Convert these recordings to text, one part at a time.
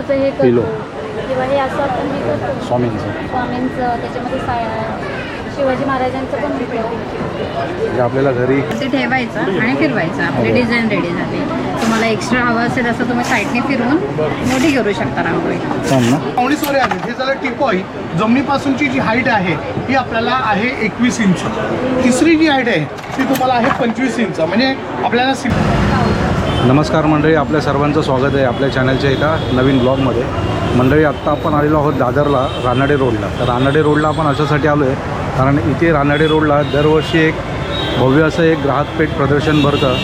पिलोचं हे. करतो. किंवा हे असं आपण हे करतो. स्वामींचं. स्वामींचं त्याच्यामध्ये साय शिवाजी महाराजांचं पण होतं म्हणजे आपल्याला घरी ते ठेवायचं आणि फिरवायचं. आपली डिझाईन रेडी झाली. तुम्हाला एक्स्ट्रा हवं असेल असं तुम्ही साईडने फिरवून मोठी करू शकता रांगोळी. ना? पावणे सोरे आहेत. हे झालं टिपॉई जमिनीपासूनची जी हाईट आहे ही आपल्याला आहे एकवीस इंच. तिसरी जी हाईट आहे ती तुम्हाला आहे पंचवीस इंच. म्हणजे आपल्याला सिम नमस्कार मंडळी आपल्या सर्वांचं स्वागत आहे आपल्या चॅनलच्या एका नवीन ब्लॉगमध्ये मंडळी आत्ता आपण आलेलो आहोत दादरला रानाडे रोडला तर रानाडे रोडला आपण अशासाठी आलो आहे कारण इथे रानाडे रोडला दरवर्षी एक भव्य असं एक ग्राहकपेठ प्रदर्शन भरतं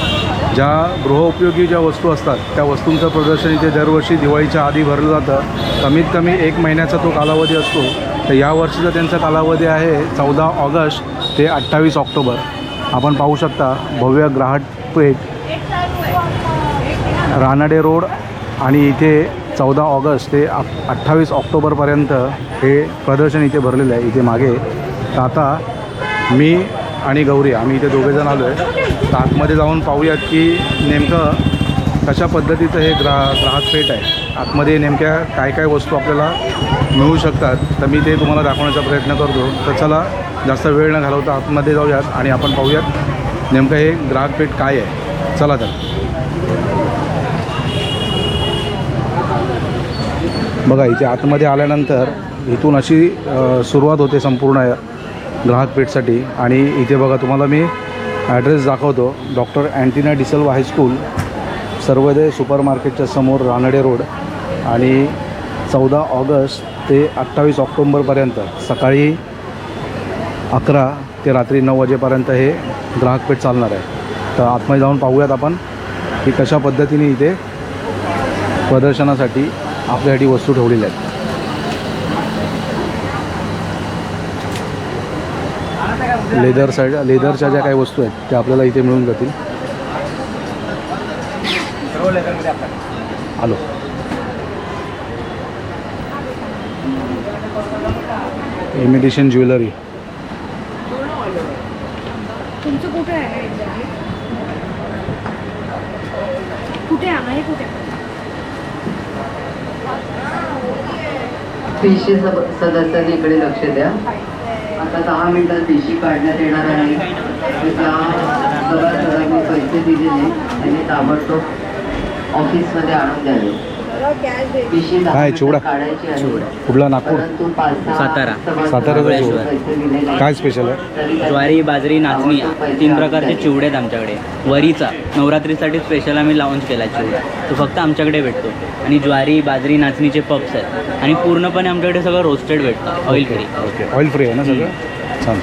ज्या गृहोपयोगी ज्या वस्तू असतात त्या वस्तूंचं प्रदर्शन इथे दरवर्षी दिवाळीच्या आधी भरलं जातं. कमीत कमी एक महिन्याचा तो कालावधी असतो. तर यावर्षीचा त्यांचा कालावधी आहे चौदा ऑगस्ट ते अठ्ठावीस ऑक्टोबर. आपण पाहू शकता भव्य ग्राहकपेठ रानाडे रोड आणि इथे चौदा ऑगस्ट ते अठ्ठावीस ऑक्टोबरपर्यंत हे प्रदर्शन इथे भरलेलं आहे इथे मागे. तर आता मी आणि गौरी आम्ही इथे दोघेजण आलो आहे तर आतमध्ये जाऊन पाहूयात की नेमकं कशा पद्धतीचं हे ग्रा ग्राहक पेठ आहे. आतमध्ये नेमक्या काय काय वस्तू आपल्याला मिळू शकतात तर मी ते तुम्हाला दाखवण्याचा प्रयत्न करतो. तर चला जास्त वेळ न घालवता आतमध्ये जाऊयात आणि आपण पाहूयात नेमकं हे ग्राहक पेठ काय आहे. चला तर. बघा इथे आतमध्ये आल्यानंतर इथून अशी सुरुवात होते संपूर्ण ग्राहक पेठसाठी. आणि इथे बघा तुम्हाला मी ॲड्रेस दाखवतो. Doctor Antonio DaSilva high school Sarvodaya super मार्केटच्या समोर रानडे रोड. आणि चौदा ऑगस्ट ते अठ्ठावीस ऑक्टोंबरपर्यंत सकाळी अकरा ते रात्री नऊ वाजेपर्यंत हे ग्राहक पेठ चालणार आहे. तर आतमध्ये जाऊन पाहूयात आपण की कशा पद्धतीने इथे प्रदर्शनासाठी आपल्यासाठी वस्तू ठेवलेल्या आहेत. लेदर साईड लेदरच्या ज्या काही वस्तू आहेत त्या आपल्याला इथे मिळून जातील. आलो इमिटेशन ज्वेलरी कुठे आहे? कुठे आहे कुठे पेशी सदस्यांनी इकडे लक्ष द्या. आता दहा मिनिटात पेशी काढण्यात येणार आहे. त्या सभासदांनी पैसे दिलेले. त्यांनी ताबडतोब ऑफिसमध्ये आणून द्यावे. काय, चिवडा? कुठला? नागपूर? सातारा. सातारा चिवडा. काय स्पेशल आहे? ज्वारी बाजरी नाचणी तीन प्रकारचे. चिवडे आहेत आमच्याकडे. वरीचा. नवरात्रीसाठी स्पेशल आम्ही लॉन्च केला चिवडा. तो फक्त आमच्याकडे भेटतो. आणि ज्वारी बाजरी नाचणीचे पप्स आहेत. आणि पूर्णपणे आमच्याकडे सगळं रोस्टेड भेटतं. Oil free okay oil free आहे ना सगळं? छान.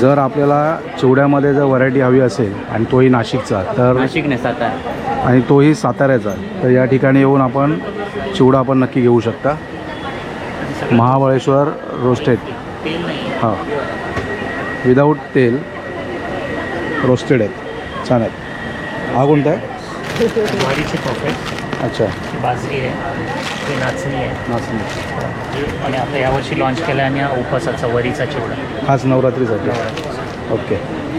जर आपल्याला चिवड्यामध्ये जर व्हरायटी हवी असेल आणि तोही नाशिकचा तर नाशिक नाही सातारा. आणि तोही साताऱ्याचा तर या ठिकाणी येऊन आपण चिवडा आपण नक्की घेऊ शकता. महाबळेश्वर रोस्टेड हां. विदाऊट तेल रोस्टेड आहेत. छान आहेत. हा कोणता आहे? अच्छा. बाजरी आहे. ही नाचणी आहे. नाचणी. आणि आता यावर्षी लॉन्च केला आणि हा उपासाचा वरीचा चिवडा. खास नवरात्रीसाठी. ओके.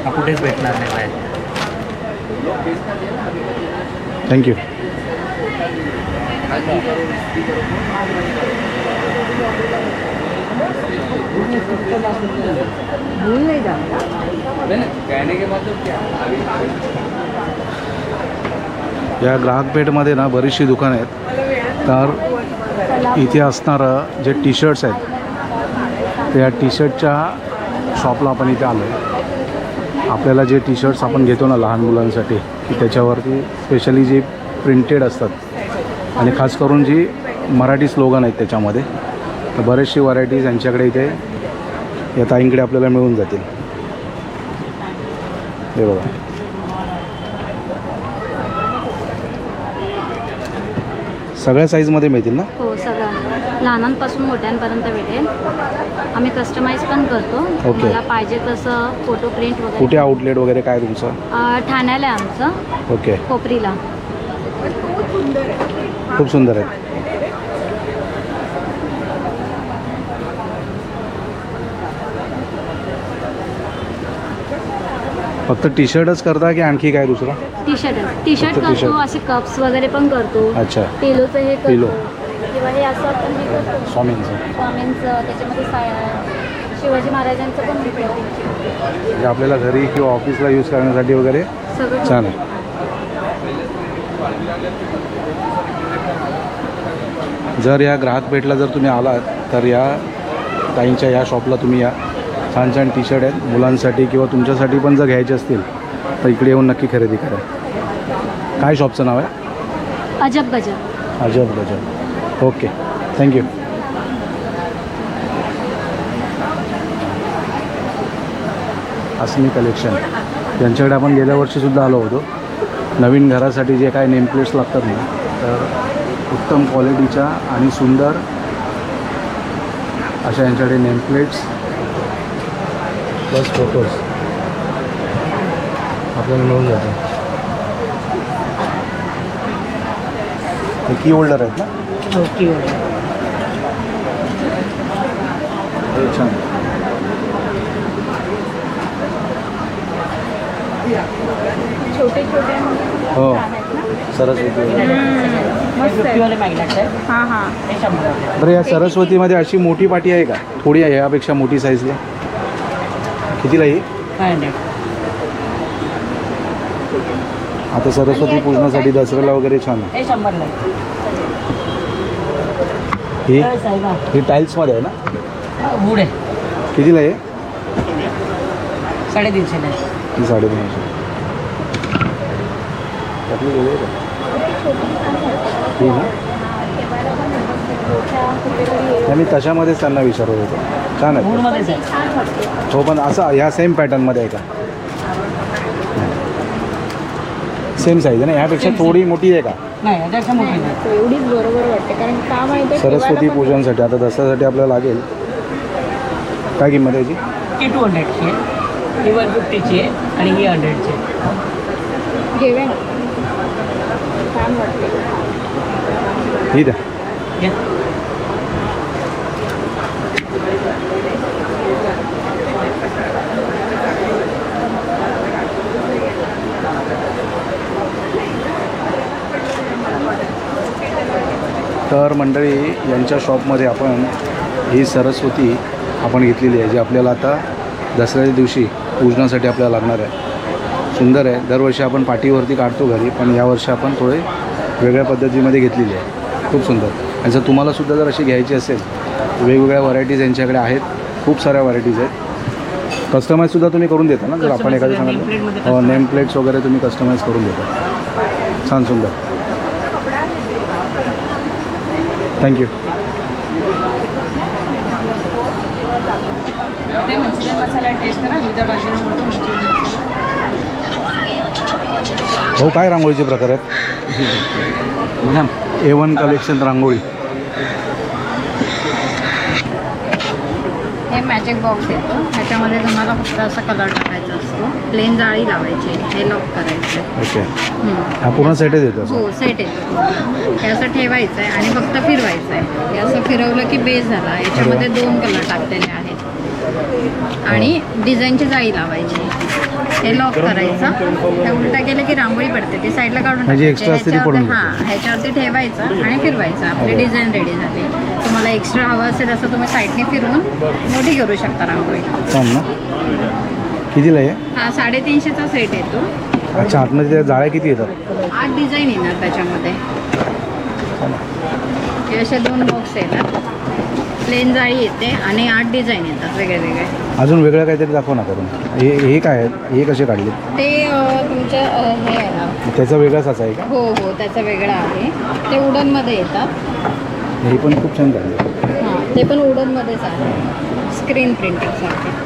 हा कुठेच भेटणार नाही बाहेर. थँक्यू या ग्राहक पेठमध्ये ना बरीचशी दुकानं आहेत. तर इथे असणारं जे टी शर्ट्स आहेत त्या टी शर्टच्या शॉपला आपण इथे आलो आहे आपल्याला जे टी शर्ट्स आपण घेतो ना लहान मुलांसाठी की त्याच्यावरती स्पेशली जे प्रिंटेड असतात. आणि खास करून जी मराठी स्लोगन आहेत त्याच्यामध्ये तर बरेचशी व्हरायटीज यांच्याकडे इथे या ताईंकडे आपल्याला मिळून जातील. हे बघा. सगळ्या साईजमध्ये मिळतील ना? हो सगळं. लहानांपासून मोठ्यांपर्यंत भेटेल आम्ही कस्टमाइज पण करतो. ओके. मला पाहिजे तसं फोटो प्रिंट वगैरे. कुठे आउटलेट वगैरे काय तुमचं? अं, ठाण्याला आहे आमचं. ओके कोपरीला खूप सुंदर आहे. फक्त टी शर्टच करता की आणखी काय दुसरं? T shirt T shirt. करतो असे कप्स वगैरे पण करतो. अच्छा. पेलोचं हे पेलो. किंवा हे असं आपण हे करतो. स्वामींचं स्वामींचं त्याच्यामध्ये शिवाजी महाराजांचं पण म्हणजे आपल्याला घरी किंवा ऑफिसला यूज करण्यासाठी वगैरे सगळं छान आहे. जर या ग्राहक पेठला जर तुम्ही आलात तर या ताईंच्या या शॉपला तुम्ही या. छान छान टी शर्ट आहेत. मुलांसाठी किंवा तुमच्यासाठी पण जर घ्यायचे असतील तर इकडे येऊन नक्की खरेदी करा. काय शॉपचं नाव आहे? अजब गजब. अजब गजब. ओके थँक्यू अस्मी कलेक्शन यांच्याकडे आपण गेल्या वर्षीसुद्धा आलो होतो. नवीन घरासाठी जे काय नेम प्लेट्स लागतात ना तर उत्तम क्वालिटीच्या आणि सुंदर अशा यांच्याकडे नेम प्लेट्स प्लस फोटोज आपल्याला मिळून जातं. हे की होल्डर आहेत ना? हे छान. छोटे छोटे हो. सरस्वती हां हां. बरं या सरस्वतीमध्ये अशी मोठी पाटी आहे का? थोडी आहे यापेक्षा मोठी साईजला कितीला ही? आता सरस्वती पूजनासाठी दसऱ्याला वगैरे छान आहे. ही ही? टाईल्समध्ये आहे ना? कितीला आहे? साडेतीनशे ही साडेतीनशे. त्यातली वेगळी आहे का? ही ना? नाही, मी तशामध्येच त्यांना विचारत होतो. छान आहे. हो पण असं ह्या सेम पॅटर्नमध्ये आहे का? सेम साईज आहे ना? ह्यापेक्षा थोडी मोठी आहे का? नाही याच्यापेक्षा मोठी नाही. एवढीच बरोबर वाटते कारण का माहिती सरस्वती पूजनसाठी. आता दसऱ्यासाठी आपल्याला लागेल. काय किंमत आहे याची? ती टू हंड्रेडची आहे. ही वन फिफ्टीची आहे आणि ही हंड्रेडची आहे. घेऊया ना. छान वाटते. ही द्या. घ्या. तर मंडळी यांच्या शॉपमध्ये आपण ही सरस्वती आपण घेतलेली आहे जी आपल्याला आता दसऱ्याच्या दिवशी पूजनासाठी आपल्याला लागणार आहे. सुंदर आहे. दरवर्षी आपण पाठीवरती काढतो घरी पण यावर्षी आपण थोडे वेगळ्या पद्धतीमध्ये घेतलेली आहे. खूप सुंदर. आणि जर तुम्हालासुद्धा जर अशी घ्यायची असेल वेगवेगळ्या व्हरायटीज यांच्याकडे आहेत. खूप साऱ्या व्हरायटीज आहेत. कस्टमाईजसुद्धा तुम्ही करून देता ना जर आपण एखादं सांगितलं. नेम प्लेट्स वगैरे तुम्ही कस्टमाईज करून देता. छान सुंदर. थँक्यू ते मंचुरियन मसाला टेस्ट करा विदाउट हो काय रांगोळीचे प्रकार आहेत? Ma'am A one collection rangoli. हे मॅजिक बॉक्स येतो ह्याच्यामध्ये तुम्हाला फक्त असा कलर टाकायचा असतो. प्लेन जाळी लावायची. हे लॉक करायचं. ओके. हा पूर्ण सेटच येतो हो सेट येतो. हे असं ठेवायचं आहे आणि फक्त फिरवायचं आहे हे असं फिरवलं की बेस झाला. याच्यामध्ये दोन कलर टाकलेले आहेत. आणि डिझाईनची जाळी लावायची. हे लॉक करायचं. हे उलटा केलं की रांगोळी पडते. ती साईडला काढून म्हणजे extra असते ती ह्याच्यावरती- पडून हां ह्याच्यावरती ठेवायचं आणि फिरवायचं. आपली. डिझाईन रेडी झाली. तुम्हाला एक्स्ट्रा हवं असेल असं तुम्ही साईडने फिरवून मोठी करू शकता रांगोळी. छान ना? कितीला आहे? हा साडेतीनशेचा सेट येतो. अच्छा आतमध्ये त्या जाळ्या किती येतात? आठ डिझाईन येणार त्याच्यामध्ये. हे असे दोन बॉक्स येतात प्लेन जाळी येते आणि आठ डिझाईन येतात वेगळे वेगळे. अजून वेगळं काहीतरी दाखव ना करून. हे हे काय आहेत? हे कसे काढले? ते अं, तुमच्या अं, हे आहे ना. त्याचा वेगळाच असा आहे का? हो हो त्याचा वेगळा आहे. ते वुडनमध्ये येतात. हे पण खूप छान काढले. हां ते पण वुडनमध्येच आहे. स्क्रीन प्रिंटिंगसाठी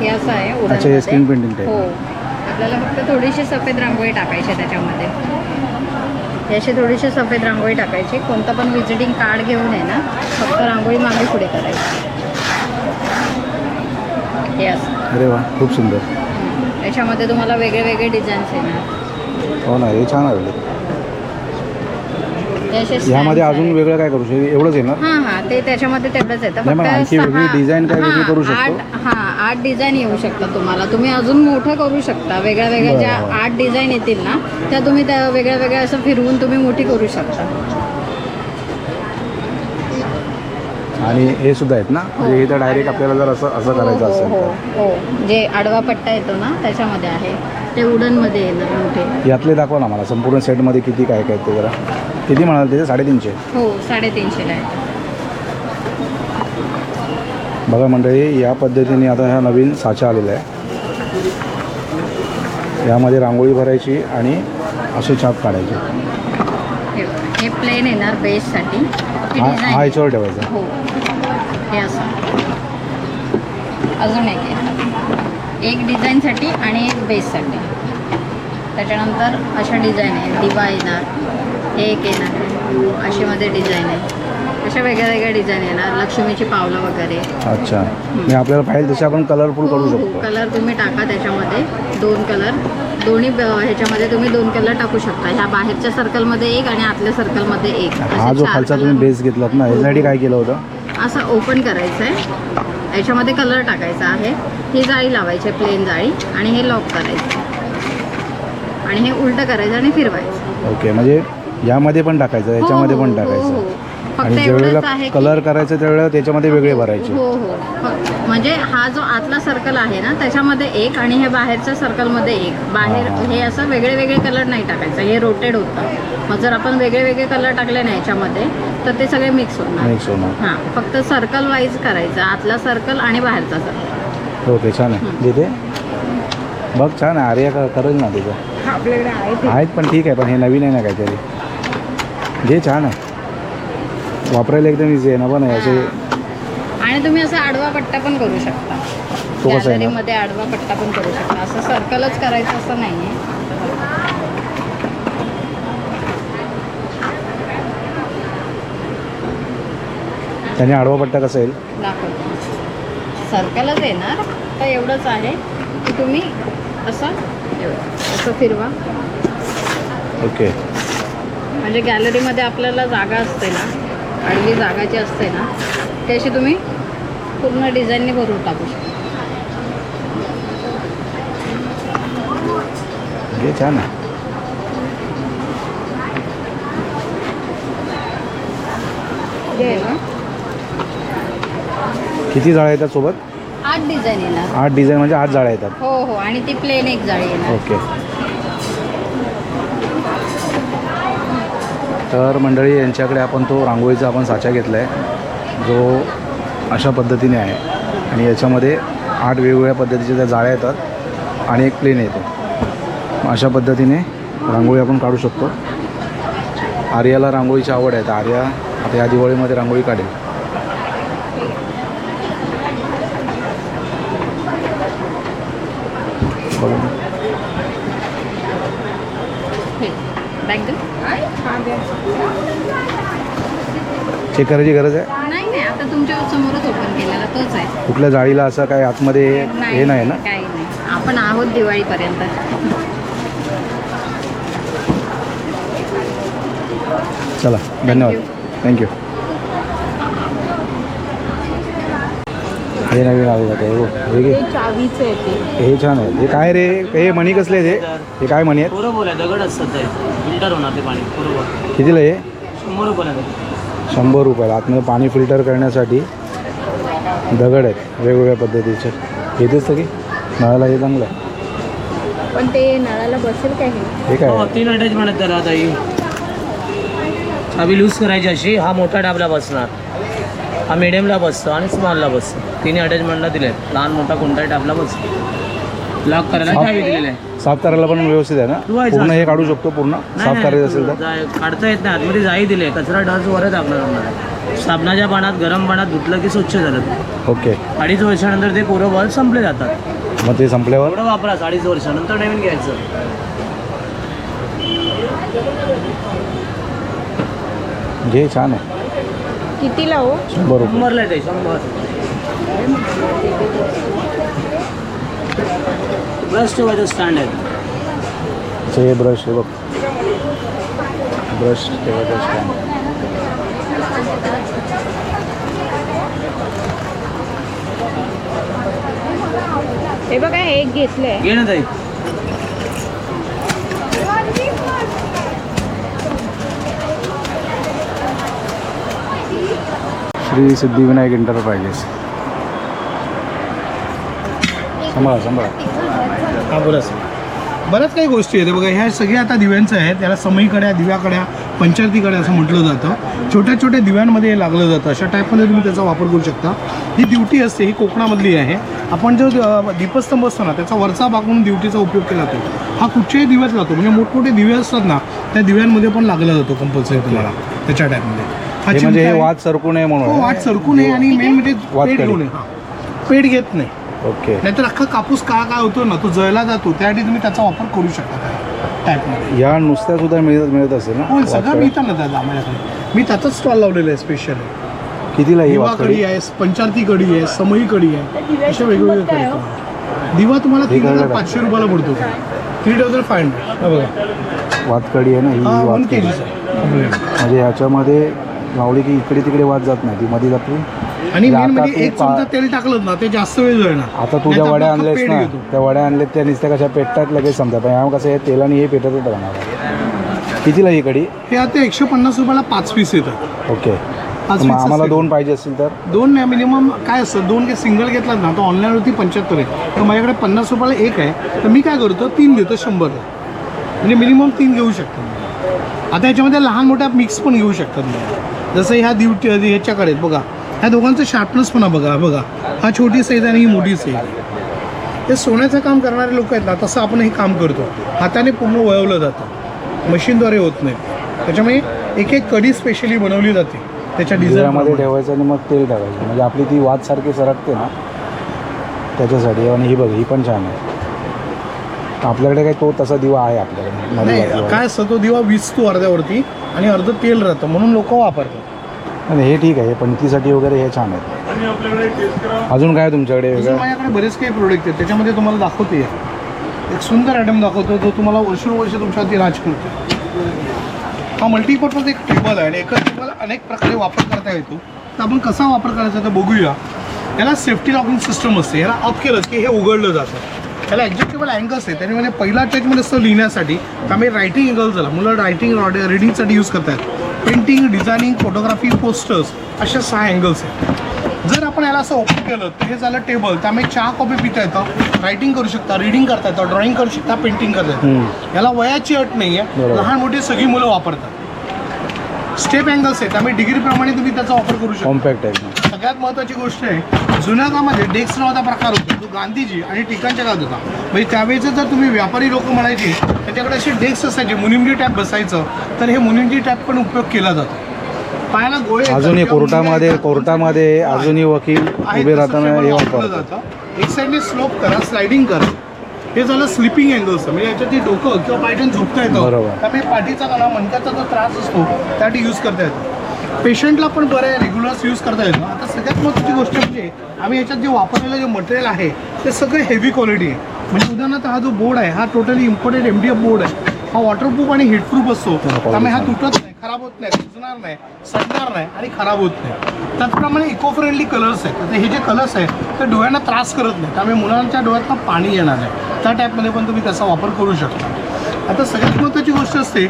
हे असं आहे अच्छा, हे printing type. हो. आपल्याला फक्त थोडीशी सफेद रांगोळी टाकायची त्याच्यामध्ये. अशी थोडीशी सफेद रांगोळी टाकायची. कोणतं पण विजिटिंग कार्ड घेऊन आहे ना फक्त रांगोळी मागे पुढे करायची. हे असं. अरे वा खूप सुंदर. याच्यामध्ये तुम्हाला वेगळे वेगळे डिझाईन्स येणार. हो ना हे छान असे यामध्ये stands अजून. वेगळं काय करू शकतो? एवढंच आहे ना? हां हां ते त्याच्यामध्ये तेवढंच येतं नाही, मग आणखी वेगळी design काय वेगळी हां, करू शकतो? आठ हां आठ डिझाईन येऊ शकतात तुम्हाला. तुम्ही अजून मोठं करू शकता. वेगळ्या वेगळ्या ज्या बरं. आठ डिझाईन येतील ना त्या तुम्ही त्या वेगळ्या वेगळ्या असं फिरवून तुम्ही मोठी करू शकता. आणि हे सुद्धा आहेत ना? म्हणजे हे तर डायरेक्ट आपल्याला जर असं असं करायचं हो, असेल हो तर. हो. जे आडवा पट्टा येतो ना त्याच्यामध्ये आहे. ते वुडनमध्ये येणार मोठे. यातले दाखवा ना मला संपूर्ण सेटमध्ये किती काय काय ते जरा. किती म्हणाल त्याचे? साडेतीनशे. हो साडेतीनशेला आहे. बघा मंडळी या पद्धतीने आता ह्या नवीन साचा आलेला आहे. यामध्ये रांगोळी भरायची आणि असे छाप काढायचे. हे बघा, हे प्लेन येणार बेससाठी हा याच्यावर ठेवायचा. हो. हे असं. अजून एक आहे. एक डिझाईनसाठी आणि एक बेससाठी. त्याच्यानंतर अशा डिझाईन आहे दिवा येणार हे एक येणार अशीमध्ये डिझाईन आहे अशा वेगळ्या वेगळ्या डिझाईन येणार. लक्ष्मीची पावलं वगैरे. अच्छा. म्हणजे आपल्याला पाहिजे तसे आपण कलरफुल करू शकतो. कलर तुम्ही टाका त्याच्यामध्ये. दोन कलर दोन्ही ह्याच्यामध्ये तुम्ही दोन कलर टाकू शकता. ह्या बाहेरच्या सर्कलमध्ये एक आणि आतल्या सर्कलमध्ये एक. हा जो खालचा. तुम्ही बेस घेतलात ना याच्यासाठी काय केलं होतं? असं ओपन करायचं आहे याच्यामध्ये कलर टाकायचा आहे. ही जाळी लावायची प्लेन जाळी. आणि हे लॉक करायचं. आणि हे उलटं करायचं आणि फिरवायचं. ओके म्हणजे यामध्ये पण टाकायचं याच्यामध्ये हो, पण हो, हो, टाकायचं. हो. फक्त आणि ज्यावेळेला कलर करायचं त्यावेळेला त्याच्यामध्ये वेगळे भरायचे. हो हो. म्हणजे हा जो आतला सर्कल आहे ना त्याच्यामध्ये एक आणि हे बाहेरच्या सर्कलमध्ये एक. बाहेर हा, हा. हे असं वेगळे वेगळे कलर नाही टाकायचं. हे रोटेड होतं. मग जर आपण वेगळे वेगळे कलर टाकले ना याच्यामध्ये तर ते सगळे मिक्स होणार. मिक्स होणार. हां फक्त सर्कल वाईज करायचं आतला सर्कल आणि बाहेरचा सर्कल ओके छान आहे. जिथे बघ छान आहे. आर्या क- करेल ना तिथं आपल्याकडे आहे आहेत पण ठीक आहे पण हे नवीन आहे ना काहीतरी. जे छान आहे. वापरायला एकदम इझी आहे ना पण असे आणि तुम्ही असा आडवा पट्टा पण करू शकता. तो कसा आहे ना? गॅलरीमध्ये आडवा पट्टा पण करू शकता. असं सर्कलच करायचं असं नाही आहे त्याने आडवा पट्टा कसा येईल? सर्कलच येणार तर एवढंच आहे की तुम्ही असं एवढं असं फिरवा. ओके. म्हणजे गॅलरीमध्ये आपल्याला जागा असते ना आडवी जागा जी असते ना ती अशी तुम्ही पूर्ण डिझाईनने भरून टाकू शकता. हे छान आहे. हे आहे ना? किती जाळ्या येतात सोबत? आठ डिझाईन येणार. आठ डिझाईन म्हणजे आठ जाळ्या येतात. हो हो. आणि ती प्लेन एक जाळी येणार. ओके. तर मंडळी यांच्याकडे आपण तो रांगोळीचा आपण साचा घेतला आहे जो अशा पद्धतीने आहे. आणि याच्यामध्ये आठ वेगवेगळ्या पद्धतीच्या त्या जाळ्या येतात. आणि एक प्लेन येतो. अशा पद्धतीने रांगोळी आपण काढू शकतो. आर्याला रांगोळीची आवड आहे. तर आर्या आता या दिवाळीमध्ये रांगोळी काढेल. बघा? चेक करायची गरज आहे? नाही नाही आता तुमच्या समोरच ओपन केलेला तोच आहे. कुठल्या जाळीला असं काय आतमध्ये हे नाही ना? काही नाही. आपण आहोत दिवाळीपर्यंत. चला धन्यवाद. थँक्यू हे नवीन आलेलं आहे. हो हे घे. चावीचं हे छान आहे. हे काय रे? हे मणी कसले आहेत हे? हे काय मणी आहेत? बरोबर आहे दगड असतात ते. फिल्टर होणार ते पाणी बरोबर कितीला हे? शंभर रुपयाला शंभर रुपयाला. आतमध्ये पाणी फिल्टर करण्यासाठी दगड आहेत वेगवेगळ्या पद्धतीचे. येतेच तर की? नळाला हे चांगलं आहे. पण ते नळाला बसेल काय हे? हे काय? हो आहे? तीन अटॅच म्हणत त्याला आता ही. चावी लूज करायची अशी हा मोठा डाबला बसणार. हा मिडियमला बसतो आणि स्मॉलला बसतो. तिन्ही अटॅचमेंटला दिले लहान मोठा कोणताही डाबला बसतो. लॉक करायला चावी दिलेली आहे. साफ करायला पण व्यवस्थित आहे ना? धुवायचं पूर्ण हे. काढू शकतो पूर्ण? साफ नाही, करायचं असेल तर? जाय- काढता येत नाही. आतमध्ये जाई दिले कचरा डास वरच आहे साबणाच्या पाण्यात गरम पाण्यात धुतलं की स्वच्छ झालं. ओके. अडीच वर्षानंतर ते पोरं बॉल संपले जातात. मग ते संपल्यावर? एवढं वापरा अडीच वर्षानंतर नवीन घ्यायचं. घे छान आहे. किती लावू? शंभर रुपये शंभरला आहे ते शंभर. ब्रश ठेवायचं स्टँड आहे. अच्छा हे ब्रश हे बघ. ब्रश ठेवायचा स्टँड हे बघा हे एक घेतलंय. घे ना ताई. श्री सिद्धिविनायक एंटरप्राइजेस सांभाळा सांभाळा. हां बोला सर. बऱ्याच काही गोष्टी आहेत. बघा ह्या सगळ्या आता दिव्यांचं आहे त्याला समईकड्या दिव्याकड्या पंचायतीकडे असं म्हटलं जातं. छोट्या छोट्या दिव्यांमध्ये लागलं जातं. अशा टाईपमध्ये तुम्ही त्याचा वापर करू शकता. ही दिवटी असते ही कोकणामधली आहे. आपण जो दीपस्तंभ असतो ना त्याचा वरचा भाग म्हणून दिवटीचा उपयोग केला जातो. हा कुठच्याही दिव्यात लागतो म्हणजे मोठमोठे दिवे असतात ना त्या दिव्यांमध्ये पण लागला जातो कंपल्सरी तुम्हाला त्याच्या टाईपमध्ये हा हे म्हणजे चिमटा हे आहे. वाद सरकू नये हो म्हणून वाट सरकू नये आणि मेन म्हणजे वात पेट कडी. घेऊ नये. हा. पेट घेत नाही. ओके. नाहीतर अख्खा कापूस काळा काय होतो ना तो जळला जातो त्यासाठी तुम्ही त्याचा वापर करू शकता टाईपमध्ये या नुसत्या सुद्धा मिळत मिळत असेल ना? हो सगळं वातकडी? मिळतं ना दादा माझ्याकडे. मी त्याचाच स्टॉल लावलेला आहे स्पेशल कितीला ही दिवा वातकडी कढी आहे पंचारती कढी आहे समई कढी आहे. अशा वेगवेगळ्या कढी आहेत. दिवा तुम्हाला हे तीन हजार. पाचशे रुपयाला पडतो. थ्री थाउजंड फाय हंड्रेड बघा. वातकडी आहे ना ही हा वन वातकडी के जीचा आहे. म्हणजे ह्याच्यामध्ये लावली की इकडे तिकडे वाद जात नाही ती मध्ये जाते. आणि म्हणजे मेन आता म्हणजे तू एक पा- चमचा तेल टाकलं ना ते जास्त वेळ जळणार आता तू ज्या वड्या आणलेस पेट ना घेतो. त्या वड्या आणल्यात त्या नुसत्या कशा पेटतात लगेच समजा पण ह्या कसं आहे तेलाने हे पेटतच राहणार. कितीला ही कडी हे आता एकशे पन्नास रुपयाला पाच पीस येतात. ओके. पाच मग पीस आम्हाला. दोन पाहिजे असतील तर? दोन नाही मिनिमम काय असतं दोन के सिंगल घेतलात ना तो ऑनलाईनवरती पंच्याहत्तर आहे. तर माझ्याकडे पन्नास रुपयाला एक आहे. तर मी काय करतो तीन देतो शंभर म्हणजे मिनिमम तीन घेऊ शकतो आता याच्यामध्ये लहान मोठ्या मिक्स पण घेऊ शकतात. जसं ह्या दिवटी ह्याच्याकडे बघा. ह्या दोघांचं शार्पनेस पण बघा बघा. हा छोटी साईज आणि ही मोठी साईज हे सोन्याचं काम करणारे लोक आहेत ना तसं आपण हे काम करतो. हाताने पूर्ण वळवलं जातं. मशीनद्वारे होत नाही. त्याच्यामुळे एक एक कडी स्पेशली बनवली जाते. त्याच्या डिझाईनमध्ये ठेवायचं आणि मग तेल टाकायचं. म्हणजे आपली ती वाद सारखी सरकते ना त्याच्यासाठी. आणि ही बघ ही पण छान आहे. आपल्याकडे काय तो तसा दिवा आहे आपल्याकडे. काय असतं तो दिवा विजतो अर्ध्यावरती आणि अर्ध तेल राहतं म्हणून लोक वापरतात. आणि हे ठीक आहे हे पंक्तीसाठी वगैरे हे छान आहे. अजून काय तुमच्याकडे वेगळं? माझ्याकडे बरेच काही प्रोडक्ट आहेत त्याच्यामध्ये तुम्हाला दाखवते. एक सुंदर आयटम दाखवतो जो तुम्हाला वर्षोवर्ष तुमच्यावरती राज करतो. हा मल्टीपर्पज एक टेबल आहे आणि एकच टेबल अनेक प्रकारे वापर करता येतो. तर आपण कसा वापर करायचा ते बघूया. याला सेफ्टी लॉकिंग सिस्टम असते. याला ऑफ केलं की हे उघडलं जातं. त्याला ॲडजस्टेबल अँगल्स आहे त्याने म्हणजे पहिला टचमध्ये असतं लिहिण्यासाठी त्यामुळे रायटिंग अँगल झाला. मुलं रायटिंग रिडिंगसाठी यूज करतात पेंटिंग डिझायनिंग फोटोग्राफी पोस्टर्स अशा सहा अँगल्स आहेत. जर आपण याला असं ओपन केलं तर हे झालं टेबल त्यामुळे चहा कॉपी पिता येतं रायटिंग करू शकता रिडिंग करता येतं ड्रॉइंग करू शकता पेंटिंग करता येतं याला वयाची अट नाही आहे. लहान मोठी सगळी मुलं वापरतात. स्टेप अँगल्स आहे त्यामुळे डिग्रीप्रमाणे तुम्ही त्याचा वापर करू शकता. कॉम्पॅक्ट आहे सगळ्यात महत्त्वाची गोष्ट आहे जुन्या काळामध्ये डेस्क नावाचा प्रकार होता तो गांधीजी आणि टिकांच्या काळात होता. म्हणजे त्यावेळेचं जर तुम्ही व्यापारी लोक म्हणायचे त्याच्याकडे असे डेस्क असायचे मुनिमजी टॅप बसायचं तर हे मुनिमजी टॅप पण उपयोग केला जातो. पायाला गोळे अजूनही कोर्टामध्ये. कोर्टामध्ये अजूनही वकील उभे राहताना हे वापरतात. एक साईडने स्लोप करा स्लायडिंग करा. हे झालं स्लिपिंग अँगल्स म्हणजे याच्यात डोकं किंवा पायटन झोपता येतं. त्यामुळे पाठीचा कणा मणक्याचा जो त्रास असतो त्यासाठी यूज करता येतो. पेशंटला पण बरं आहे रेग्युलर्स यूज करता येतो. आता सगळ्यात महत्त्वाची गोष्ट म्हणजे आम्ही याच्यात जे वापरलेलं जे मटेरियल आहे ते सगळं हेवी क्वालिटी आहे. म्हणजे उदाहरणार्थ हा जो बोर्ड आहे हा totally imported M D F board आहे. हा वॉटरप्रूफ आणि हिटप्रूफ असतो. त्यामुळे हा तुटत नाही खराब होत नाही सुचणार नाही सडणार नाही आणि खराब होत नाही. त्याचप्रमाणे इको फ्रेंडली कलर्स आहेत. तर हे जे कलर्स आहेत ते डोळ्यांना त्रास करत नाही त्यामुळे मुलांच्या डोळ्यातनं पाणी येणार आहे. त्या टाईपमध्ये पण तुम्ही त्याचा वापर करू शकता. आता सगळ्यात महत्त्वाची गोष्ट असते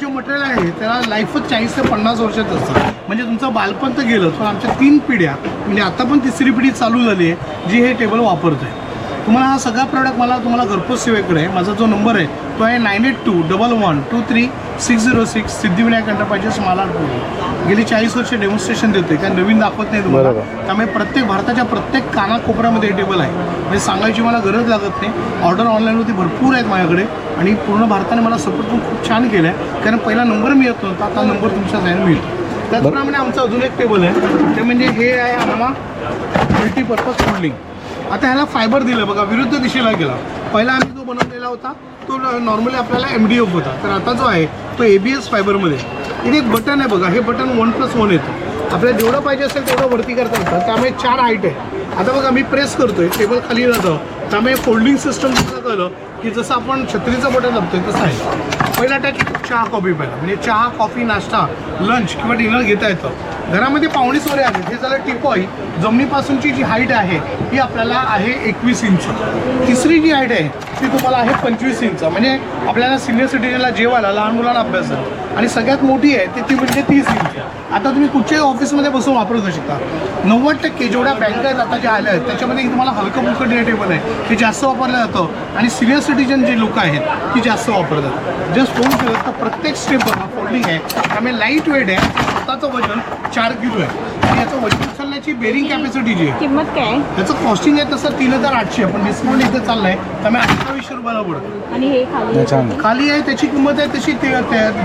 जे मटेरियल आहे त्याला लाईफच चाळीस ते पन्नास वर्षात असतं. म्हणजे तुमचं बालपण तर गेलं पण आमच्या तीन पिढ्या म्हणजे आता पण तिसरी पिढी चालू झाली आहे जी हे टेबल वापरत आहे तुम्हाला हा सगळा प्रॉडक्ट मला तुम्हाला घरपोच सेवेकडे आहे. माझा जो नंबर आहे तो आहे nine eight two double one two three six zero six Siddhivinayak enterprises Maladpur गेली चाळीस वर्ष डेमॉन्स्ट्रेशन देतोय. काय नवीन दाखवत नाही तुम्हाला. त्यामुळे प्रत्येक भारताच्या प्रत्येक कानाकोपऱ्यामध्ये हे टेबल आहे. म्हणजे सांगायची मला गरज लागत नाही. ऑर्डर ऑनलाईनवरती भरपूर आहेत माझ्याकडे. आणि पूर्ण भारताने मला सपोर्ट पण खूप छान केला आहे कारण पहिला नंबर मिळत नव्हता आता नंबर तुमच्या साईन मिळतो त्याचप्रमाणे आमचं अजून एक टेबल आहे. ते म्हणजे हे आहे आम्हाला मल्टीपर्पज फोल्डिंग आता ह्याला फायबर दिलं. बघा विरुद्ध दिशेला गेला. पहिला आम्ही जो बनवलेला होता तो नॉर्मली आपल्याला एम डी एफ होता. तर आता जो आहे तो ए बी एस फायबरमध्ये इथे एक बटन आहे बघा हे बटन वन प्लस वन येतं. आपल्याला जेवढं पाहिजे असेल तेवढं वरती करता येतं. त्यामुळे चार हाईट आहे. आता बघा मी प्रेस करतोय टेबल खाली जातं. त्यामुळे फोल्डिंग सिस्टम तुम्हाला कळलं की जसं आपण छत्रीचं बटन दाबतोय तसं आहे. पहिला टच चहा कॉफी प्यायला म्हणजे चहा कॉफी नाश्ता लंच किंवा डिनर घेता येतं. घरामध्ये पाहुणेच वगैरे आले हे झालं टिपॉई जमिनीपासूनची जी हाईट आहे ही आपल्याला आहे एकवीस इंच तिसरी जी हाईट आहे ती तुम्हाला आहे पंचवीस इंच म्हणजे आपल्याला सिनियर सिटीजनला जेवायला लहान मुलांना अभ्यास आणि सगळ्यात मोठी आहे ती ती म्हणजे तीस इंच आता तुम्ही कुठच्याही ऑफिसमध्ये बसून वापरू शकता. नव्वद टक्के जेवढ्या बँका आहेत आता ज्या आल्या आहेत त्याच्यामध्ये तुम्हाला हलकं फुलकं डे टेबल आहे ते जास्त वापरलं जातं. आणि सिनियर सिटीजन जे लोक आहेत ती जास्त वापरतात. जस्ट फोन केलं तर प्रत्येक स्टेपवर हा फोल्डिंग आहे. त्यामुळे लाइट वेट आहे. स्वतःचं वजन चार किलो आहे. आणि याचं वजन उचलण्याची बेरिंग कॅपॅसिटी जी आहे किंमत काय? त्याचं कॉस्टिंग आहे तसं तीन हजार आठशे. पण डिस्काउंट इथं चाललं आहे त्यामुळे अठ्ठावीसशे रुपयाला पडतं. आणि हे खाली? छान खाली आहे त्याची किंमत आहे तशी ते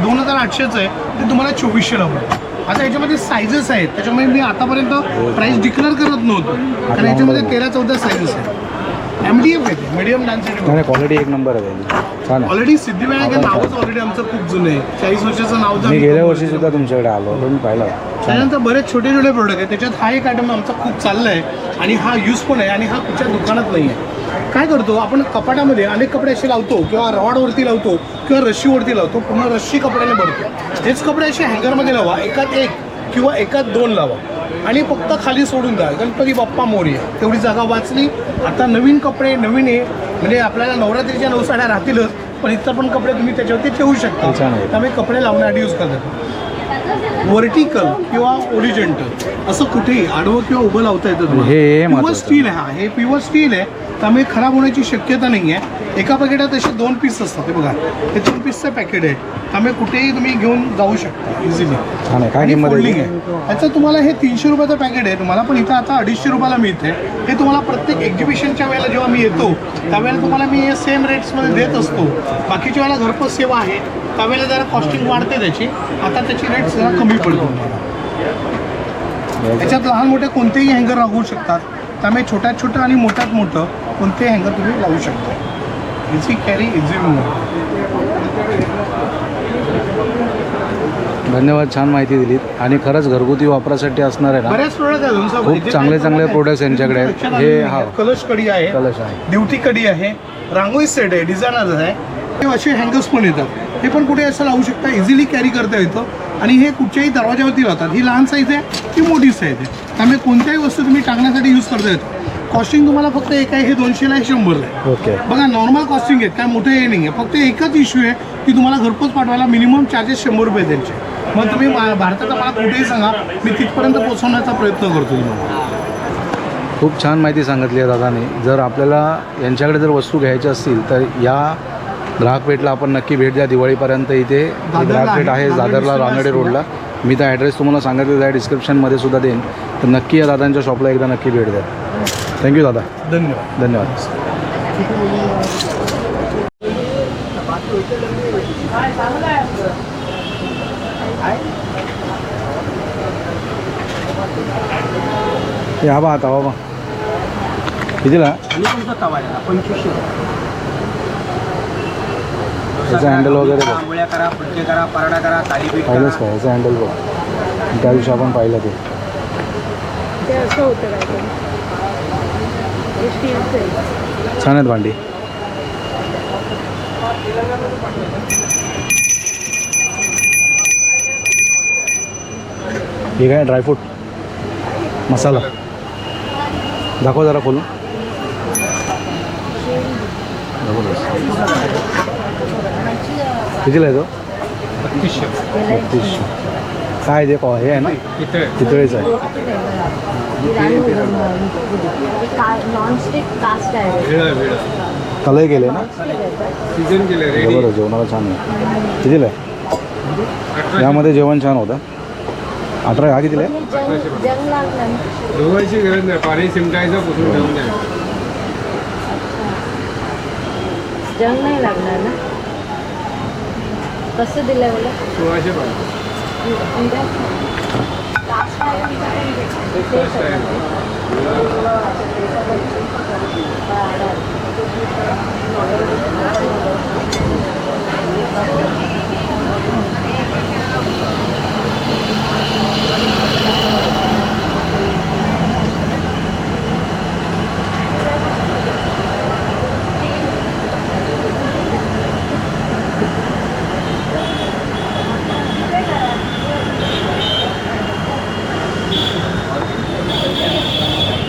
दोन हजार आठशेच आहे. ते तुम्हाला चोवीसशेला पडेल आता याच्यामध्ये सायझेस आहेत. त्याच्यामुळे मी आतापर्यंत प्राईस डिक्लेअर करत नव्हतो. कारण याच्यामध्ये तेरा चौदा सायझेस आहेत. एम डी एफ मीडियम डान्स नाही क्वालिटी एक नंबर आहे. त्यांची छान आहे. ऑलरेडी सिद्धिविनायक हे नावच ऑलरेडी आमचं खूप जुनं आहे. चाळीस वर्षाचं नाव जर मी गेल्या वर्षी सुद्धा तुमच्याकडे आलो होतो मी पाहिला. छान त्यानंतर बरेच छोटे छोटे प्रोडक्ट आहेत त्याच्यात हा एक आयटम आमचा खूप चालला आहे आणि हा यूज पण आहे आणि हा कुठच्या दुकानात नाही आहे. काय करतो आपण कपाटामध्ये अनेक कपडे असे लावतो किंवा रॉडवरती लावतो किंवा रश्शीवरती लावतो पूर्ण रश्शी कपड्याने भरतो. तेच कपडे असे हँगरमध्ये लावा एकात एक किंवा एकात दोन लावा. आणि फक्त खाली सोडून द्या. गणपती बाप्पा मोर्या तेवढी जागा वाचली. आता नवीन कपडे नवीन आहे म्हणजे आपल्याला नवरात्रीच्या नऊ साड्या राहतीलच पण इतर पण कपडे तुम्ही त्याच्यावरती ठेवू शकता. त्यामुळे कपडे लावण्यासाठी यूज करतात. व्हर्टिकल किंवा ओरिजेंटल असं कुठेही आडवं किंवा उभं लावता येतं तुम्हाला. हे- प्युअर महत्त्वाचं. स्टील आहे हा. हे प्युअर स्टील आहे. त्यामुळे खराब होण्याची शक्यता नाही आहे. एका पॅकेटात असे दोन पीस असतात. हे बघा. हे दोन पीसचं पॅकेट आहे त्यामुळे कुठेही तुम्ही घेऊन जाऊ शकता इझिली छान आहे काय आणि किंमत फोल्डिंग आहे आहे. ह्याचं तुम्हाला हे तीनशे रुपयाचं पॅकेट आहे. तुम्हाला पण इथं आता अडीचशे रुपयाला मिळते हे तुम्हाला प्रत्येक एक्झिबिशनच्या वेळेला जेव्हा मी येतो त्यावेळेला तुम्हाला मी हे सेम रेट्समध्ये देत असतो. बाकीच्या वेळेला घरपोच सेवा आहे. त्यावेळेला जरा कॉस्टिंग वाढते त्याची. आता त्याची रेट जरा कमी पडतो. त्याच्यात लहान मोठे कोणतेही हँगर लागू शकतात. त्यामुळे छोट्यात छोटं आणि मोठ्यात मोठं कोणतेही हँगर तुम्ही लावू शकता. इझी कॅरी इझी धन्यवाद छान माहिती दिलीत. आणि खरंच घरगुती वापरासाठी असणार आहे ना? बऱ्याच प्रोडक्ट आहेत तुमचं. खूप चांगले चांगले products यांच्याकडे. आहेत. हे हा. कलश कडी आहे. कलश आहे. ड्युटी कडी आहे. रांगोळी सेट आहे. डिझायनर आहे. असे हँगर्स पण येतात. हे पण कुठे असं लावू शकता इझिली कॅरी करता येतं. आणि हे कुठच्याही दरवाजावरती लावतात ही लहान साईज आहे की मोठी साईज आहे. त्यामुळे कोणत्याही वस्तू तुम्ही टाकण्यासाठी यूज करता येतो कॉस्टिंग तुम्हाला फक्त एक आहे हे दोनशेला आहे शंभरला आहे. ओके बघा नॉर्मल कॉस्टिंग आहे काय मोठं हे नाही आहे फक्त एकच इश्यू आहे की तुम्हाला घरपोच पाठवायला मिनिमम चार्जेस शंभर रुपये त्यांचे मग तुम्ही मा- भारताचा मला कुठेही सांगा मी तिथपर्यंत पोहोचवण्याचा प्रयत्न करतो तुम्हाला. खूप छान माहिती सांगितली आहे दादाने. जर आपल्याला यांच्याकडे जर वस्तू घ्यायच्या असतील तर या ग्राहक पेठला आपण नक्की भेट द्या दिवाळीपर्यंत इथे. ही दादरला ग्राहक पेठ आहे. आहे दादर दादरला रानडे रोड. रोडला. मी त्या ॲड्रेस तुम्हाला सांगितलेला आहे डिस्क्रिप्शनमध्ये सुद्धा देईन. तर नक्की या दादांच्या शॉपला एकदा नक्की भेट द्या. थँक्यू दादा. धन्यवाद. धन्यवाद. हे बा आता हा बा. कितीला? याचं हँडल वगैरे बघ. आंबोळ्या करा फुटके करा पराठा करा थालीपीठ पाहिलंच काय याचं हँडल बघ. आणि त्या दिवशी आपण पाहिलं ते. ते असं होतं काय छान आहेत भांडी. हे काय ड्रायफ्रूट मसाला. दाखव जरा खोलून. जबरदस्त. कितीला आहे तो? बत्तीसशे. काय ते कॉ हे आहे ना? पितळेचं आहे. नॉनस्टिक कास्ट आहे कलई केले ना जबरदस्त जेवणाला छान आहे. कितीला आहे? यामध्ये जेवण छान होतं. अठरा हा कितीला आहे? धुवायची गरज नाही पाणी शिमटायचं पुसून ठेवून द्या जंग नाही लागणार ना? कसं दिलं बोला? सोळाशे पाहिजे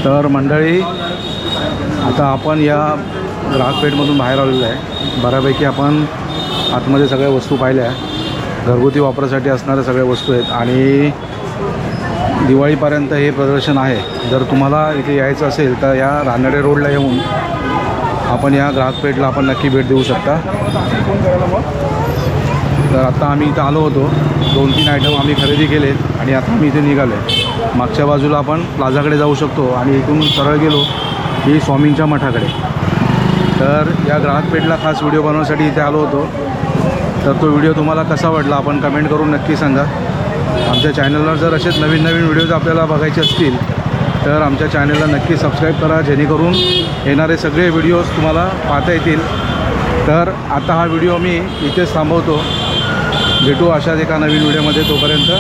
तर मंडळी आता आपण या ग्राहकपेठमधून बाहेर आलेलो आहे. बऱ्यापैकी आपण आतमध्ये सगळ्या वस्तू पाहिल्या. घरगुती वापरासाठी असणाऱ्या सगळ्या वस्तू आहेत. आणि दिवाळीपर्यंत हे प्रदर्शन आहे. जर तुम्हाला इथे यायचं असेल तर या रानडे रोडला येऊन आपण या ग्राहकपेठला आपण नक्की भेट देऊ शकता. तर आता आम्ही इथं आलो होतो. दोन तीन आयटम आम्ही खरेदी केलेत आणि आता आम्ही इथे निघालो आहे मागच्या बाजूला आपण प्लाझाकडे जाऊ शकतो आणि इथून सरळ गेलो की स्वामींच्या मठाकडे. तर या ग्राहकपेठला खास व्हिडिओ बनवण्यासाठी इथे आलो होतो. तर तो व्हिडिओ तुम्हाला कसा वाटला आपण कमेंट करून नक्की सांगा. आमच्या चॅनलवर जर असेच नवीन नवीन व्हिडिओज आपल्याला बघायचे असतील तर आमच्या चॅनलला नक्की सबस्क्राईब करा जेणेकरून येणारे सगळे व्हिडिओज तुम्हाला पाहता येतील. तर आता हा व्हिडिओ मी इथेच थांबवतो. भेटू अशाच एका नवीन व्हिडिओमध्ये तोपर्यंत.